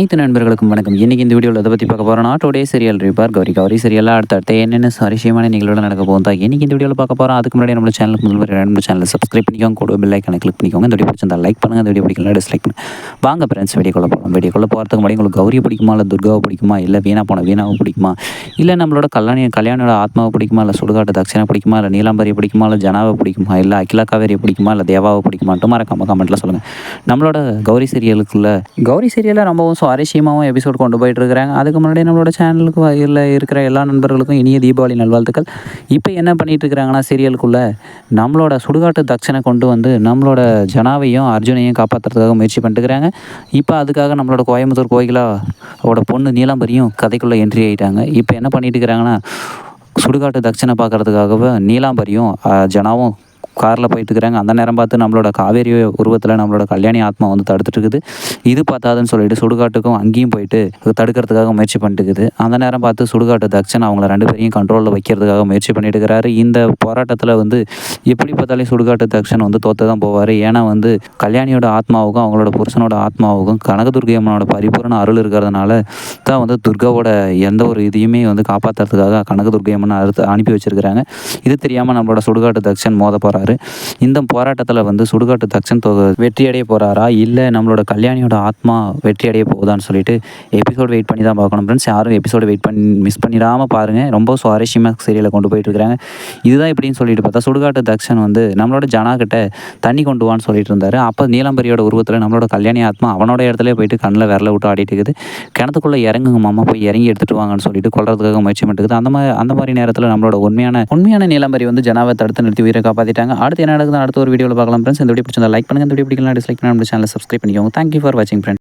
அனைத்து நண்பர்களுக்கும் வணக்கம். இன்னைக்கு இந்த வீடியோவில் அதை பற்றி பார்க்க போகிறோம் டுடே சீரியல் ரிப்பார் கௌரி. கௌரி சீரியலாக அடுத்தடுத்து என்னென்ன சுவாரஸ்யமான நிகழ்வுகள் நடக்க போகும் தான் இன்னைக்கு இந்த வீடியோவில் பார்க்க போகிறோம் அதுக்கு முன்னாடி நம்ம சேனலுக்கு முதல் முறை நம்ம சேனலை சப்ஸ்கிரைப் பண்ணிக்கோங்க. கூட பெல் ஐக்கான கிளிக் பண்ணிக்கோங்க. இந்த வீடியோ பிடிச்சிருந்தா லைக் பண்ணுங்கள் இந்த வீடியோ பிடிக்கல டிஸ்லைக் பண்ணுங்கள் வாங்க ஃப்ரெண்ட்ஸ் வீடியோக்குள்ள போகலாம் வீடியோக்குள்ள போகிறதுக்கு முன்னாடி உங்களுக்கு கௌரி பிடிக்குமா இல்லை துர்காவை பிடிக்குமா இல்லை வீணா போன வீணாவை பிடிக்குமா இல்லை நம்மளோட கல்யாணி கல்யாணோட ஆத்மாவை பிடிக்குமா இல்லை சுடுகாட்டு தட்சிணை பிடிக்குமா இல்லை நீலாம்பரியை பிடிக்குமா இல்லை ஜனாவை பிடிக்குமா இல்லை அகிலா காவேரியை பிடிக்குமா இல்லை தேவாவை பிடிக்குமான்ட்டு மறக்காம கமெண்ட்டில் சொல்லுங்கள் நம்மளோட கௌரி சீரியலுக்குள்ள கௌரி சீரியலில் ரொம்பவும் சுவாரஸ்யமாகவும் எபிசோட் கொண்டு போயிட்டு இருக்கிறாங்க அதுக்கு முன்னாடி நம்மளோட சேனலுக்கு இல்லை இருக்கிற எல்லா நண்பர்களுக்கும் இனிய தீபாவளி நல்வாழ்த்துக்கள். இப்போ என்ன பண்ணிட்டு இருக்கிறாங்கன்னா சீரியலுக்குள்ள நம்மளோட சுடுகாட்டு தட்சனை கொண்டு வந்து நம்மளோட ஜனாவையும் அர்ஜுனையும் காப்பாற்றுறதுக்காக முயற்சி பண்ணிட்டுருக்கிறாங்க இப்போ அதுக்காக நம்மளோட கோயம்புத்தூர் கோயிலா பொண்ணு நீலாம்பரியும் கதைக்குள்ளே என்ட்ரி ஆகிட்டாங்க இப்போ என்ன பண்ணிட்டு இருக்கிறாங்கன்னா சுடுகாட்டு தட்சணை பார்க்குறதுக்காகவே நீலாம்பரியும் ஜனாவும் காரில் போயிட்டு இருக்கிறாங்க அந்த நேரம் பார்த்து நம்மளோட காவேரி உருவத்தில் நம்மளோட கல்யாணி ஆத்மா வந்து தடுத்துட்டு இருக்குது இது பார்த்தாதுன்னு சொல்லிட்டு சுடுகாட்டுக்கும் அங்கேயும் போயிட்டு தடுக்கிறதுக்காக முயற்சி பண்ணிட்டு இருக்குது அந்த நேரம் பார்த்து சுடுகாட்டு தக்ஷன் அவங்கள ரெண்டு பேரையும் கண்ட்ரோலில் வைக்கிறதுக்காக முயற்சி பண்ணிட்டு இருக்கிறாரு இந்த போராட்டத்தில் வந்து எப்படி பார்த்தாலும் சுடுகாட்டு தக்ஷன் வந்து தோற்று தான் போவார். ஏன்னா வந்து கல்யாணியோட ஆத்மாவுக்கும் அவங்களோட புருஷனோட ஆத்மாவுக்கும் கனகதுர்கை அம்மனோட பரிபூர்ண அருள் இருக்கிறதுனால தான் வந்து துர்காவோட எந்த ஒரு இதையுமே வந்து காப்பாற்றுறதுக்காக கனகதுர்கை அம்மன் அறுத்து அனுப்பி வச்சுருக்கிறாங்க. இது தெரியாமல் நம்மளோட சுடுகாட்டு தக்ஷன் மோத போகிறாரு இந்த போராட்டத்தில் வந்து சுடுகாட்டு தக்ஷன் தொகை வெற்றி அடைய போகிறாரா இல்லை நம்மளோட கல்யாணியோட ஆத்மா வெற்றி அடைய போகுதான்னு சொல்லிட்டு எபிசோட் வெயிட் பண்ணி தான் பார்க்கணும் ஃப்ரெண்ட்ஸ் யாரும் எபிசோடு வெயிட் பண்ணி மிஸ் பண்ணிடாமல் பாருங்கள் ரொம்ப சுவாரஸ்யமாக சீரியலை கொண்டு போயிட்டு இருக்கிறாங்க இதுதான் எப்படின்னு சொல்லிட்டு பார்த்தா சுடுகாட்டு தக்ஷன் வந்து நம்மளோட ஜனா கிட்ட தண்ணி கொண்டு வான்னு சொல்லிட்டு இருந்தார். அப்போ நீலாம்பரியோட உருவத்தில் நம்மளோட கல்யாணி ஆத்மா அவனோட இடத்துல போயிட்டு கண்ணில் விரல விட்டு ஆடிட்டு இருக்குது. கிணத்துக்குள்ளே இறங்குங்க மாமா போய் இறங்கி எடுத்துட்டு வாங்கன்னு சொல்லிட்டு கொள்றதுக்காக முயற்சி பண்ணிட்டு அந்த மாதிரி அந்த மாதிரி நேரத்தில் நம்மளோட உண்மையான உண்மையான நீலாம்பரி வந்து ஜனாவை தடுத்து நிறுத்தி உயிரை காப்பாற்றிட்டாங்க பண்ணுறாங்க அடுத்து என்ன நடக்குது அடுத்த ஒரு வீடியோவில் பார்க்கலாம் ஃப்ரெண்ட்ஸ் இந்த வீடியோ பிடிச்சிருந்தா லைக் பண்ணுங்கள் இந்த வீடியோ பிடிக்கலாம் டிஸ்லைக் பண்ணி நம்ம சேனலை சப்ஸ்கிரைப் பண்ணிக்கோங்க. தேங்க்யூ ஃபார் வாட்சிங் ஃப்ரெண்ட்